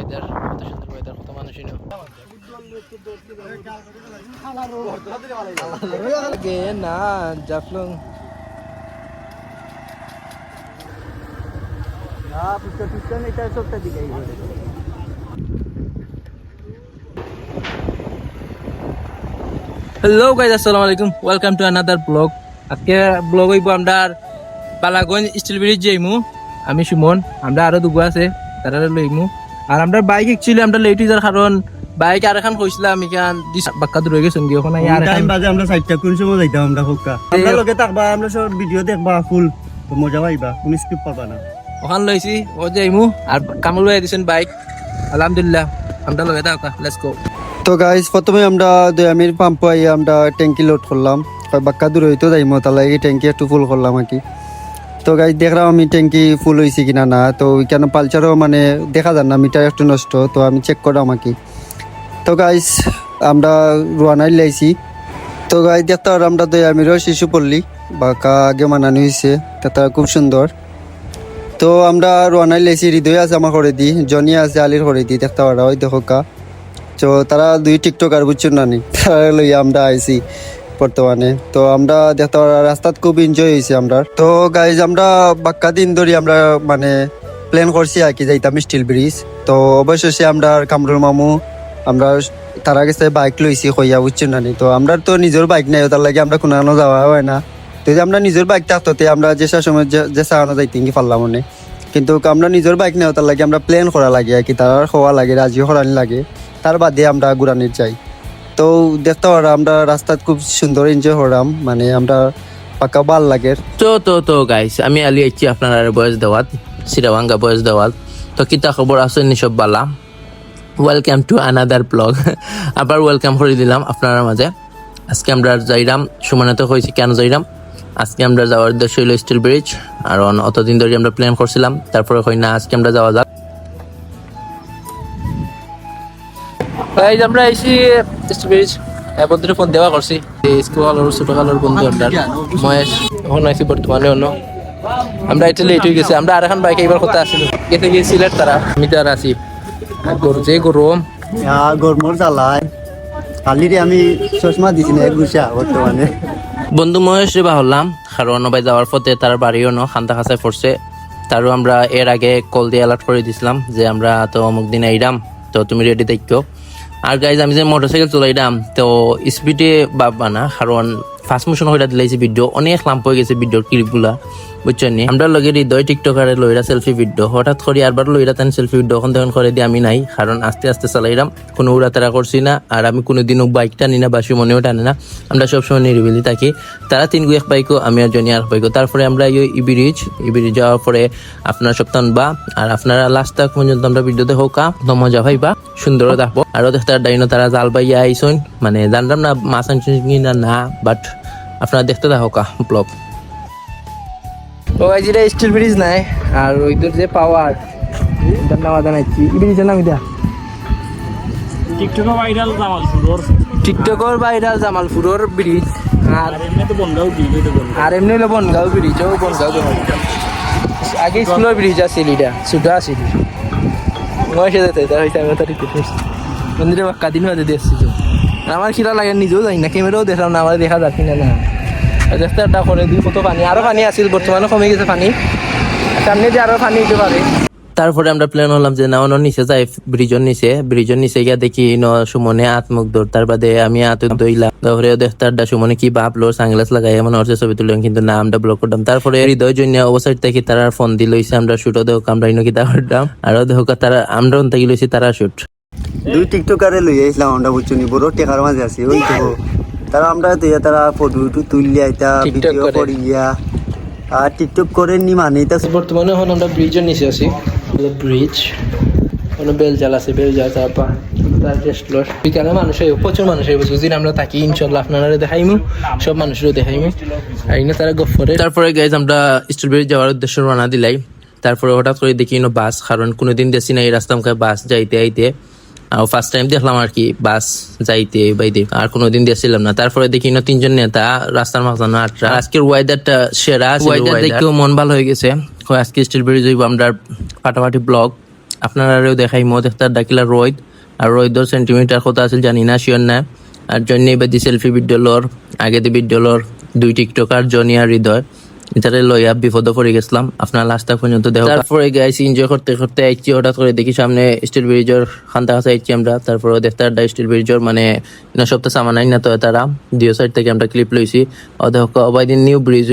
Weather কত সুন্দর weather কত মানুষ ইনো না জাফলং। হ্যালো গাইজ আসসালামু আলাইকুম ওয়েলকাম টু আনাদার ব্লগ আজকে ব্লগ হইব আমরা পালাগঞ্জ স্টিল ব্রিজ যাইমু আমি সুমন আমরা আরও দুগো আছে তারা লইমু। আর আমরা বাইক একচুয়ালি আমরা লেট যার কারণ বাইক আর এখন কইছিলাম এখান বাক্কা দূর হয়ে গেছেন ওখানে। আর টাইম বাজে আমরা চারটা কোন সময় যাইতাম আমরা হোকা আমরা লগে থাকবা আমরা সব ভিডিও দেখবা ফুল তো মজা পাইবা কোনো স্কিপ পাবা না। ওখান লইছি ও যাইমু আর কামল লই দিছেন বাইক আলহামদুলিল্লাহ আমরা লগে থাকা লেটস গো তো গাইস প্রথমে আমরা দয়ামির পাম্প আই আমরা ট্যাঙ্কি লোড করলাম। বাক্কা দূর হইতো যাইমো তাহলে এই ট্যাঙ্কি একটু ফুল করলাম আর কি। তো গাইস দেখলাম আমি ট্যাঙ্কি ফুল হয়েছে কিনা না, তো ওইখানে পালচারও মানে দেখা যান না, মিটার একটু নষ্ট, তো আমি চেক করলাম আমাকে তো গাইস আমরা রোয়ানাই লাইছি। তো দেখতে পারো আমরা দয়ামিরও শিশু পল্লী বাঁকা আগে মানানো হয়েছে তাটা খুব সুন্দর। তো আমরা রোয়ানাই লাইছি, হৃদয় আছে আমার করে দি জনি আছে আলির করে দি দেখতে পারো ওই দেখো কা। তো তারা দুই টিকটকার বুঝছেন না নি? তারা লইয়া আমরা আইছি। বর্তমানে। তো আমরা দেখতে রাস্তাত খুব এনজয় হয়েছে আমরা। তো গাইজ আমরা বাক্কা দিন ধরে আমরা মানে প্ল্যান করছি আর কি যাইতাম স্টিল ব্রিজ তো অবশেষে আমরা কামরুল মামু, আমরা তারা গেছে বাইক লইছি কইয়া বুঝছেন না তো আমরা তো নিজের বাইক নাই, তার লাগে আমরা কোনো যাওয়া হয় না। তো আমরা নিজের বাইক থাকতো আমরা যে সময় যে- সাহানো যাইতে কি পারলাম মনে। কিন্তু আমরা নিজের বাইক নেওয়া তার লাগে আমরা প্ল্যান করা লাগে আর কি, তার হওয়া লাগে, রাজি হরানি লাগে। তার বাদে আমরা ঘুরানির যাই। তো দেখতে পারো, আমরা রাস্তাত খুব সুন্দর এনজয় হরাম মানে আমরা পাকা ভালো লাগে। তো তো তো গাইস আমি আলি আইছি আপনার আর বয়স দেওয়াত সিরাবাঙ্গা বয়স দেওয়াত। তো কিতা খবর আছেন সব বালা? ওয়েলকাম টু আনাদার ব্লগ আবার ওয়েলকাম করে দিলাম আপনার মাঝে আজকে আমরা যাইরাম সুমানাতে হয়েছি কেন যাইরাম আজকে আমরা যাওয়ার উদ্দেশ্য হইল স্টিল ব্রিজ আর অতদিন ধরে আমরা প্ল্যান করছিলাম তারপরে হয় না, আজকে আমরা যাওয়া যাক। যে আমরা আইছি স্টিল বন্ধুরে ফোন দেওয়া করছি। স্কুল বন্ধু আমরা মহেশ। এখন আইছি বর্তমানে অন্য। আমরা হয়ে গেছে। আমরা আর এখন বাইকে এবার কথা আসছিল গেছে গিয়ে সিলেট তারা। আমি তো আর আছি। গরু যে গরম গরমর জ্বালায় কালিরে আমি চশমা দিছি না গুছা বর্তমানে বন্ধু মহেশ রে হলাম কারণ ভাই যাওয়ার পথে তার বাড়িও ন খান্তা খাঁচায় পড়ছে। তারও আমরা এর আগে কল দিয়ে অ্যালার্ট করে দিছিলাম যে আমরা তো অমুক দিন আইরাম তো তুমি রেডি থাকো আর গাইজ আমি যে মোটরসাইকেল চলাইলাম তো স্পিডে বাবা না কারণ ফার্স্ট মোশন হয়ে দিলাইছে ভিডিও অনেক লাম্প হয়ে গেছে ভিডিওর ক্লিপগুলা বুঝছেন আমরা লগে হৃদয় টিকটকারে লইরা সেলফি ভিডিও হঠাৎ করে আরবার লইরা তেন সেলফি ভিডিও এখন তখন করে দিয়ে আমি নাই। কারণ আস্তে আস্তে চালাইলাম কোনো উড়াতারা করছি না। আর আমি কোনোদিনও বাইক টানি না বাসি মনেও টানে না। আমরা সবসময় নিরিবিলি থাকি। তারা তিন এক বাইকও আমি আর জনি আর বাইকও তারপরে আমরা এই ইবিরিজ ইবিরিজ যাওয়ার পরে আপনার সপ্তাহ বা। আর আপনারা লাস্ট তাক পর্যন্ত আমরা ভিডিও দেখো কা তো মজা পাইবা সুন্দর দেখব আরও দেখতে ডাইনো তারা জাল বাইয়া আইসন মানে জানলাম না, মাছ আনছেন কি না না। বাট আপনারা দেখতে দেখো কা ব্লগ ও এটা স্টিল ব্রিজ নাই আর ওইদের যে পাওয়ার এটার নাম আদা নাইছি ব্রিজের নাম এটা? ভাইরাল টিকটকর ভাইরাল জামালপুরের ব্রিজ আর এমনি তো বনগাঁও বনগাঁও। আর এমনি হলো বনগাঁও ব্রিজ ও বনগাঁও আগে স্কুলের ব্রিজ আছিল এটা ছোট আছিল। মই সে যেতে তার হইতে আমি তার মন্দিরে বাক্কা দিন তো আমার খিরা লাগে নিজেও জানি না ক্যামেরাও দেখলাম না আমার দেখা যাচ্ছি না না করে দিই কত পানি। আরও পানি আছিল বর্তমানে কমে গেছে পানি। সামনে যে আরও পানি দিতে পারে তারপরে আমরা প্ল্যান হলাম যে না অন্য নিচে যাই ব্রিজের নিচে। ব্রিজের নিচে গিয়া দেখি ন সুমনে আত্মুখ দৌড় তার বাদে আমি আত দইলাম তারপরে দেখতার ডা সুমনে কি ভাবলো সানগ্লাস লাগাই এমন হচ্ছে ছবি তুললাম কিন্তু না আমরা ব্লক করতাম তারপরে হৃদয় জন্য অবসাইড থেকে তারা ফোন দিল আমরা শুটও দেখ আমরা ইনো কিতা করতাম আরও দেখ তারা আমরা থেকে লইছি তারা শুট দুই টিকটকারে লই আইছিলাম আমরা বুঝছনি বড় টেকার মাঝে আছি ওই তো তারা আমরা তো তারা ফটো তুললি আইতা ভিডিও করে। করি। গিয়া আর টিকটক করে নি মানে তা বর্তমানে এখন আমরা ব্রিজের নিচে আছি। ব্রিজ কোনো বেল জাল আছে বেল জাল তারপর তার রেস্ট লস বিকালে মানুষ প্রচুর মানুষ আইব যদি আমরা থাকি ইনশাল্লাহ আপনারা দেখাইমু। সব মানুষেরও দেখাইমু। আর তারা গফরে তারপরে গাইজ আমরা স্টিল ব্রিজ যাওয়ার উদ্দেশ্য রানা দিলাই। তারপরে হঠাৎ করে দেখি বাস কারণ কোনোদিন দেখছি না এই রাস্তা আমাকে বাস যাইতে আইতে। ফার্স্ট টাইম দেখলাম আর কি বাস যাইতে বাইতে আর কোনোদিন দেখছিলাম না। তারপরে দেখি না তিনজন নেতা রাস্তার মাঝখানে আটরা। আজকের ওয়েদারটা সেরা ওয়েদার দেখেও মন ভালো হয়ে গেছে। আজকে স্টিল ব্রিজ হইব আমরা ফাটাফাটি ব্লগ আপনারাও দেখাই মো দেখতে ডাকিলা রোহিত আর রোহিতর সেন্টিমিটার কথা আছে জানি না শিওর না। আর জন্য এবার দি সেলফি লর আগে দি লর দুই টিকটকার জনি আর হৃদয়। এটারে লইয়া বিপদ পড়ে গেছিলাম। আপনার লাস্টটা পর্যন্ত দেহ তারপরে গাইস এনজয় করতে করতে আইছি হঠাৎ করে দেখি সামনে স্টিল ব্রিজের খান্তা কাছে আইছি আমরা। তারপরে দেখতে আড্ডা স্টিল ব্রিজের মানে না সপ্তাহ সামান আইন না তো তারা। দুই সাইড থেকে আমরা ক্লিপ লইছি। ও দেখো অবাই দিন নিউ ব্রিজ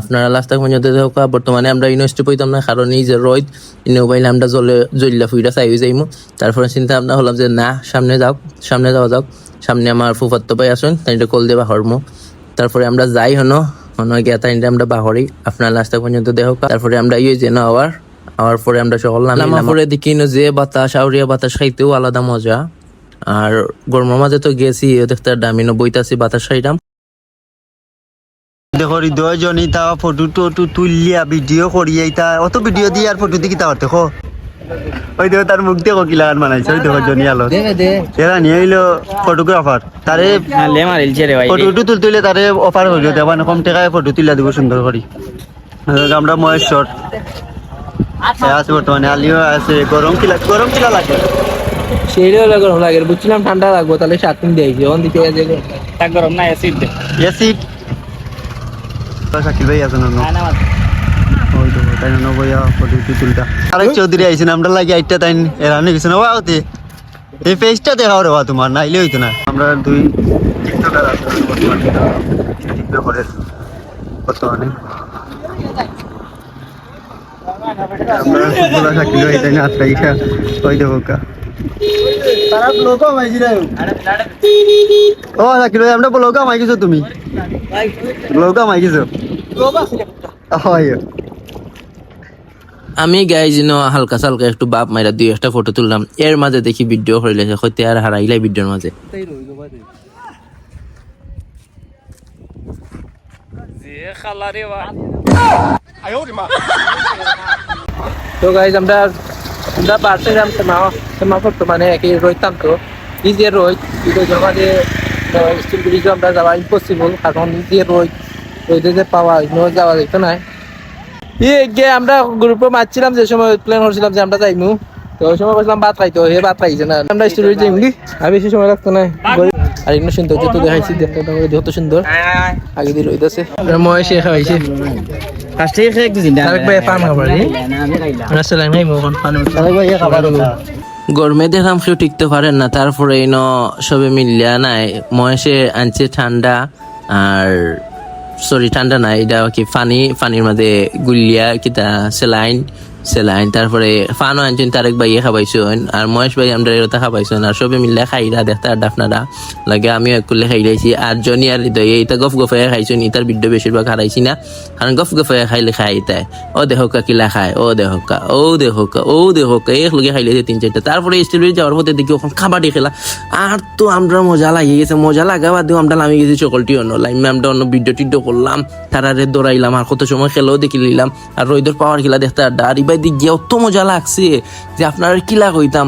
আপনারা লাস্ট পর্যন্ত দেখো বর্তমানে আমরা ইউনিভার্সিটি পইতাম না, কারণ এই যে রোহিত ইনো বাইলে আমরা জলে জল্লা ফুইরা চাই যাইমু। তারপরে চিন্তা ভাবনা হলাম যে, না, সামনে যাও, সামনে যাওয়া যাও সামনে আমার ফুফাত্ত ভাই আসুন তাই কল দেবা হরমো। তারপরে আমরা যাই হনো হয় গিয়া তাই আমরা বাহরি। আপনার লাস্ট পর্যন্ত দেহ তারপরে আমরা ইয়ে যে না আবার আবার পরে আমরা সকল নাম পরে দেখি যে বাতাস আউরিয়া বাতাস খাইতেও আলাদা মজা। আর গরমের মাঝে তো গেছি দেখতে ডামিনো বইতাছি বাতাস খাইতাম। দেখো হৃদয় জনি তা ফটো টটো তুলিয়া ভিডিও করিয়া তা অত ভিডিও দিয়ে আর ফটো দিয়ে তা দেখো। ওই দেখো তার মুখ দেখো কি লাগান বানাইছে ওই দেখো জনি আলো। এরা নিয়ে এলো ফটোগ্রাফার তারে লে মারিলছে রে ভাই ফটো টু তুলতে হইলে তারে অফার হইল দেবা কম টাকায় ফটো তুলিয়া দিব সুন্দর করি। আমরা মহেশ্বর। আছে বর্তমানে আলিও আছে গরম কিলা গরম কিলা লাগে। সেইটাও গরম লাগে বুঝছিলাম ঠান্ডা লাগবো তাহলে সাত দিন দেখি ওখান দিকে তা গরম না অ্যাসিড দে। এসিড শাকিল ভাই আছে না। তাই না বইয়া ফটো টু আরেক চৌধুরী আইছেন আমরা লাগি আইটা তাই এরানি কিছু না ওতে এই পেজটা দেখাও রে হইতো না আমরা দুই টিকটকার আছে বর্তমানে বর্তমানে আমরা তাই না আত্রা ইসা ওই দেখো কা তারা ব্লগ মাইছি রে ও শাকিল আমরা ব্লগ মাইকিছো তুমি মাইকিছো হয় আমি গাইজ ন হালকা সালকা একটু বাপ মাইরা দুই একটা ফটো তুললাম। এর মাঝে দেখি ভিডিও করিলে হইতে আর হারাইলাই ভিডিওর মাঝে। তো গাইজ আমরা আমরা পারছিলাম সেমা বর্তমানে একই রইতাম তো। যে রই স্টিল আমরা যাওয়া ইম্পসিবল কারণ যে রই রইতে যে পাওয়া যাওয়া যেত না। গে আমরা গ্রুপে মারছিলাম যে সময় প্ল্যান করছিলাম যে আমরা যাইমু। তো ওই সময় বলছিলাম ভাত খাইতো হে ভাত খাইছে না। আমরা স্টিল ব্রিজে যাইমু কি আর বেশি সময় লাগতো না আর ইনো সুন্দর যত দেখাইছি দেখতে যত সুন্দর। আগে দিয়ে রইতেছে। মই শেষ হয়েছে। ফার্স্টে খেয়ে একটু জিন্দা তারেক ভাই পান খাবার আমরা সেলাই নাই মোহন পান গরমে দেখলাম কেউ টিকতে পারেন না তারপরে ন সবে মিলিয়া নাই। মহেশে আনছে ঠান্ডা আর সরি ঠান্ডা না এটা কি পানি পানির মধ্যে গুলিয়া কিতা সেলাইন সেলাইন, তারপরে ফানও আনছেন তারেক ভাইয়ে খাবাইছেন আর মহেশ ভাই আমরা এরতা খাবাইছেন আর সবে মিলিয়া খাইরা দেখতে আর ডাফনারা লাগে আমিও এক করলে খাইলাইছি আর জনি আর হৃদয়ে এটা গফ গফাইয়া খাইছেন ইতার ভিডিও বেশিরভাগ হারাইছি না। কারণ গফ গফাইয়া খাইলে খাই তাই ও দেহকা কিলা খায় ও দেহকা ও দেহকা ও দেহকা এক লগে খাইলে তিন চারটা তারপরে ব্রিজ যাওয়ার পথে দেখি ওখানে কাবাডি খেলা। আর তো আমরা মজা লাগিয়ে গেছে, মজা লাগা বাদ দিয়ে আমরা নামিয়ে গেছি সকলটি অন্য লাইমে আমরা অন্য ভিডিও টিডিও করলাম, তারারে দৌড়াইলাম, আর কত সময় খেলেও দেখি নিলাম আর রইদর পাওয়ার খেলা দেখতে আর ইবাই দিক গিয়ে অত মজা লাগছে যে আপনার কিলা কইতাম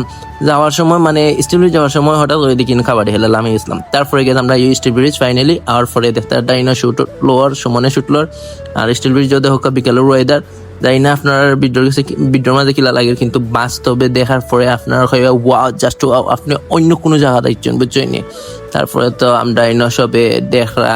যাওয়ার সময় মানে স্টিল যাওয়ার সময় হঠাৎ করে দেখি খাবারে হেলা লামে গেছিলাম। তারপরে গেলাম আমরা এই স্টিল ব্রিজ ফাইনালি আর পরে দেখতে আড্ডা ইনো শুট লোয়ার সমানে শুট লোয়ার আর স্টিল ব্রিজ যদি হোক বিকালের ওয়েদার যাই না আপনার বিদ্রোহ কাছে ভিডিওর মাঝে কিলা লাগে কিন্তু বাস্তবে দেখার পরে আপনার হয় ওয়াও জাস্ট আপনি অন্য কোনো জায়গা দেখছেন বুঝছেন তারপরে তো আমরা সবে দেখরা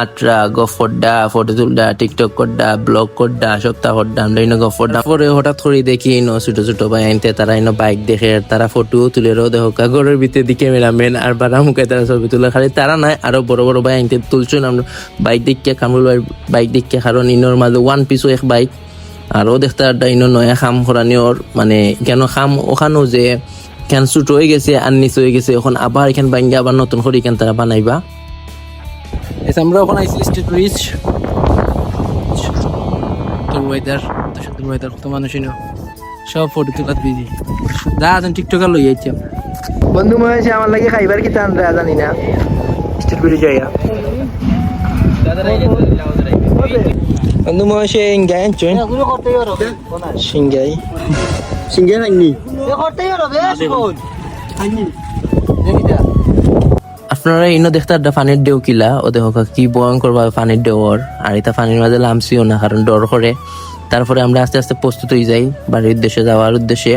আটরা গফরডা ফটো তুলডা, টিকটক করডা ব্লগ করডা সপ্তাহ করডা আমরা ইনো গফরডা পরে হঠাৎ করে দেখি ইনো ছোট ছোট ভাই আনতে তারা ইনো বাইক দেখে, তারা ফটো তুলে রো দেখো কাগরের ভিতরে দিকে মেলামেন আর বারা মুখে তারা ছবি তুলে। খালি তারা নাই আরও বড় বড় ভাই আনতে তুলছেন আমরা বাইক দেখে কামরুল ভাই বাইক দেখে কারণ ইনোর মাঝে ওয়ান পিসও এক বাইক। আর ও দেখতে আর ইনো নয়া খাম খরানি ওর মানে কেন খাম ওখানেও যে, কেন শুট হয়ে গেছে আর নিচ হয়ে গেছে, এখন আবার এখান ভাঙ্গে আবার নতুন করে এখান তারা বানাইবা। আমরা ওখানে আইসি স্টেট ব্রিজ তোর ওয়েদার তো সুন্দর ওয়েদার কত মানুষ ইনো সব ফটো তোলাত বিজি যা আছেন টিকটকার লই আইছি। বন্ধু মহেশ আমার লাগে খাইবার কি টান রা জানি না। স্টেট ব্রিজ যাইয়া বন্ধু মহেশ ইঙ্গাই আনছেন সিঙ্গাই সিঙ্গে নাইনি? আপনারা ইনো দেখতে একটা পানির ঢেউ কিলা? ও দেখো কি ভয়ঙ্কর ভাবে পানির ঢেউর আর এটা পানির মাঝে লামছিও না, কারণ ডর করে। তারপরে আমরা আস্তে আস্তে প্রস্তুত হয়ে যাই বাড়ির উদ্দেশ্যে যাওয়ার উদ্দেশ্যে।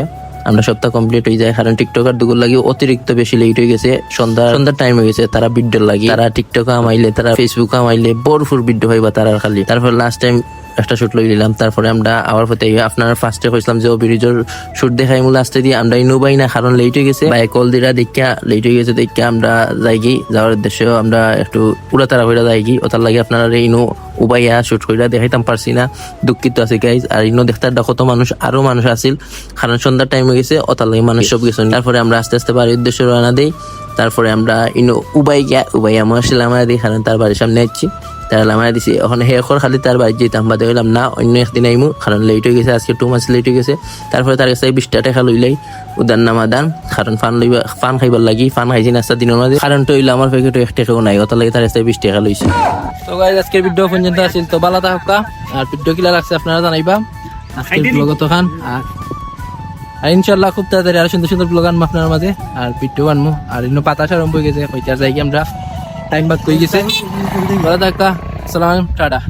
আমরা সপ্তাহ কমপ্লিট হয়ে যায় কারণ টিকটকার দুগুর লাগে অতিরিক্ত বেশি লেট হয়ে গেছে। সন্ধ্যা, সন্ধ্যার টাইম হয়ে গেছে, তারা ভিডিও লাগে। তারা টিকটক আমাইলে, তারা ফেসবুক আমাইলে বরফুর ভিডিও হইবা তারা খালি। তারপর লাস্ট টাইম একটা শুট লই নিলাম। তারপরে আমরা আবার পথে আপনার ফার্স্টে কইছিলাম যে ব্রিজের শুট দেখাই মূল লাস্টে দিয়ে। আমরা ইনো না, কারণ লেট হয়ে গেছে। বাই কল দিরা দেখা লেট হয়ে গেছে দেখা আমরা যাই কি যাওয়ার উদ্দেশ্যে আমরা একটু উড়া তারা হইরা যাই কি ওটার লাগে আপনারা ইনো উবাইয়া শুট কইরা দেখাইতাম পারছি না। দুঃখিত আছে গাইজ আর ইনো দেখতে কত মানুষ, আরও মানুষ আছিল। কারণ সন্ধ্যার টাইম হয়ে গেছে ওটার লাগে মানুষ সব গেছে। তারপরে আমরা আস্তে আস্তে বাড়ির উদ্দেশ্যে রওনা দেই। তারপরে আমরা ইনো উবাই গিয়া উবাই আমার লামায়া দিই, কারণ তার বাড়ির সামনে যাচ্ছি তারা লামায়া দিছি। এখন হে এখন খালি তার বাড়ি যেতাম বাদে হইলাম না অন্য একদিন আইমু কারণ লেট হয়ে গেছে আজকে টু মাস লেট হয়ে গেছে। তারপরে তার কাছে বিশটা টাকা লইলাই উদান নামা দান কারণ ফান লইবা ফান খাইবার লাগি ফান খাইছি নাস্তা দিনের মাঝে কারণ তো হইল আমার প্যাকেটও এক টাকাও নাই ওটার লাগে তার কাছে বিশ টাকা লইছি তো গাইজ আজকের ভিডিও পর্যন্ত আছিল। তো ভালো থাকা আর ভিডিও কিলা লাগছে আপনারা জানাইবা। আজকের ব্লগ তখন আর আর ইনশাল্লাহ খুব তাড়াতাড়ি আর সুন্দর সুন্দর ব্লগ আনব আপনার মাঝে আর ভিডিও আনব আর ইন্ন পাতা আরম্ভ হয়ে গেছে কইতার যাই আমরা। টাইম বাদ কই গেছে ভালো থাকা সালাম টাটা